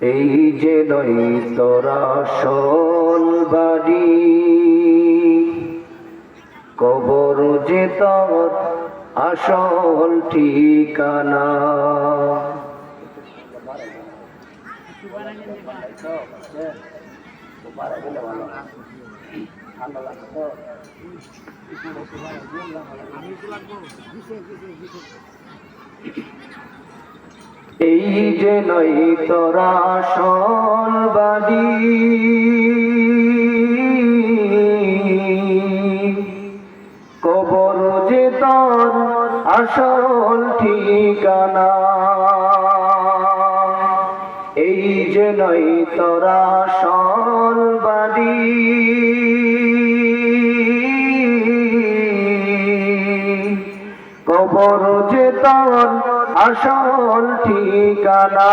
এই যে নই তোরা সল বাড়ি কবর যে তোর আসল ঠিকানা। এই যে নই তোরা সল বাড়ি কবর যে তোর আসল ঠিকানা। এই যে নই তোরা সল বাড়ি কবর যে তোর আসল ঠিকানা।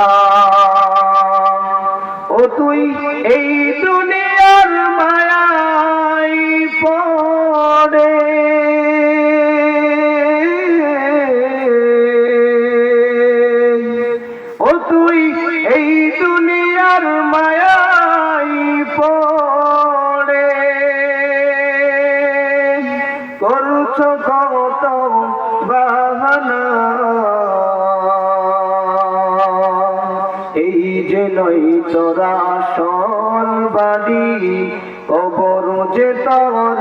ও তুই এই দুনিয়ার মায়াই পড়ে। ও তুই এই দুনিয়ার মায়াই করছ কত বাহানা? এই যে নই তোরা বাড়ি, কবর যে তোর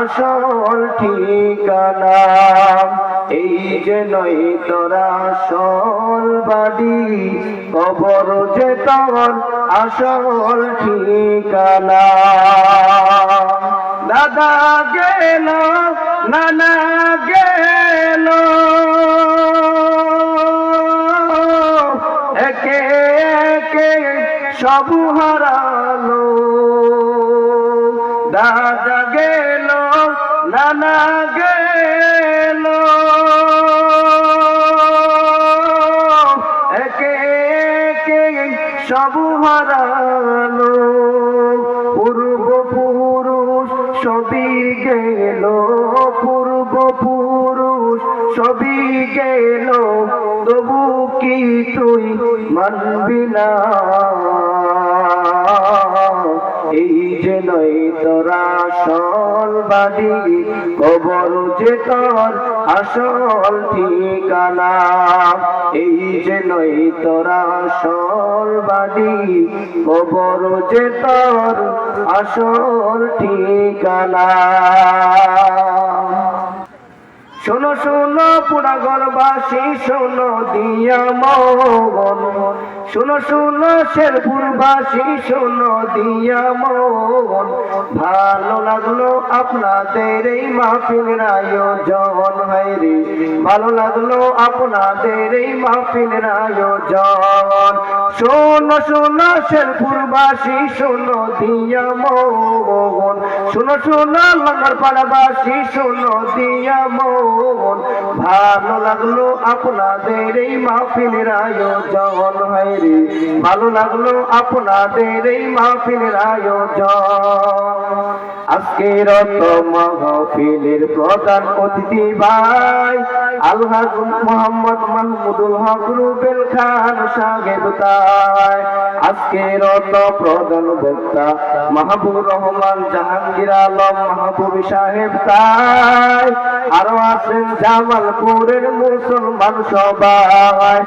আসল ঠিকানা। এই যে নই তোরা বাড়ি, কবর যে তোর আসল ঠিকানা। দাদা গেল, নানা গেল। একে একে সব হারালো। দাদা গেল, নানা গেল। একে একে সব হারালো। সবই গেল পূর্ব পুরুষ সবই গেল। তবু কি তুই মানবি না? এই যে নই তোরা সল বাড়ি কবর যে তোর আসল ঠিকানা। এই যে নই তোরা সল বাড়ি কবর যে তোর আসল ঠিকানা। শোনো শোনো পুরাগরবাসী, শোনো দিয়া মন শোনো শোনো শেরপুরবাসী, শোনো দিয়া মন ভালো লাগল আপনাদের এই মাহফিলের আয়োজন হাইরে ভালো লাগল আপনাদের এই মাহফিলের আয়োজন। শোনো শোনো শেরপুরবাসী, শোনো দিয়া মন শোনো শোনো লঙ্গর পাড়াবাসী শোনো দিয়া মন ভালো লাগল আপনাদের এই মাহফিলের আয়োজন। হয় রে ভালো লাগল আপনাদের এই মাহফিলের আয়োজন। আজকের মাহফিলের প্রধান অতিথি ভাই আলহাজ মোহাম্মদ মাহমুদুল হক রুবেল খান সাহেব তাই। আজকের প্রধান বক্তা মাহবুব রহমান জাহাঙ্গীর আলম মাহবুব সাহেব তাই। আরও আছেন জামালপুরের মুসলমান সবাই।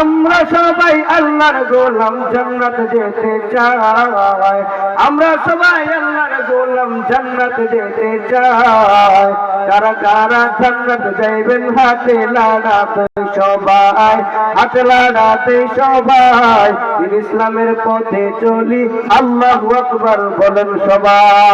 আমরা সবাই আল্লাহর গোলাম, জান্নাত যেতে চাই। আমরা সবাই আল্লাহর গোলাম, জান্নাত যেতে চাই। কারা কারা জান্নাত যাইবেন, হাতে লাড়াতে সবাই, হাতে লাড়াতে সবাই। ইসলামের পথে চলি, আল্লাহু আকবার বলেন সবাই।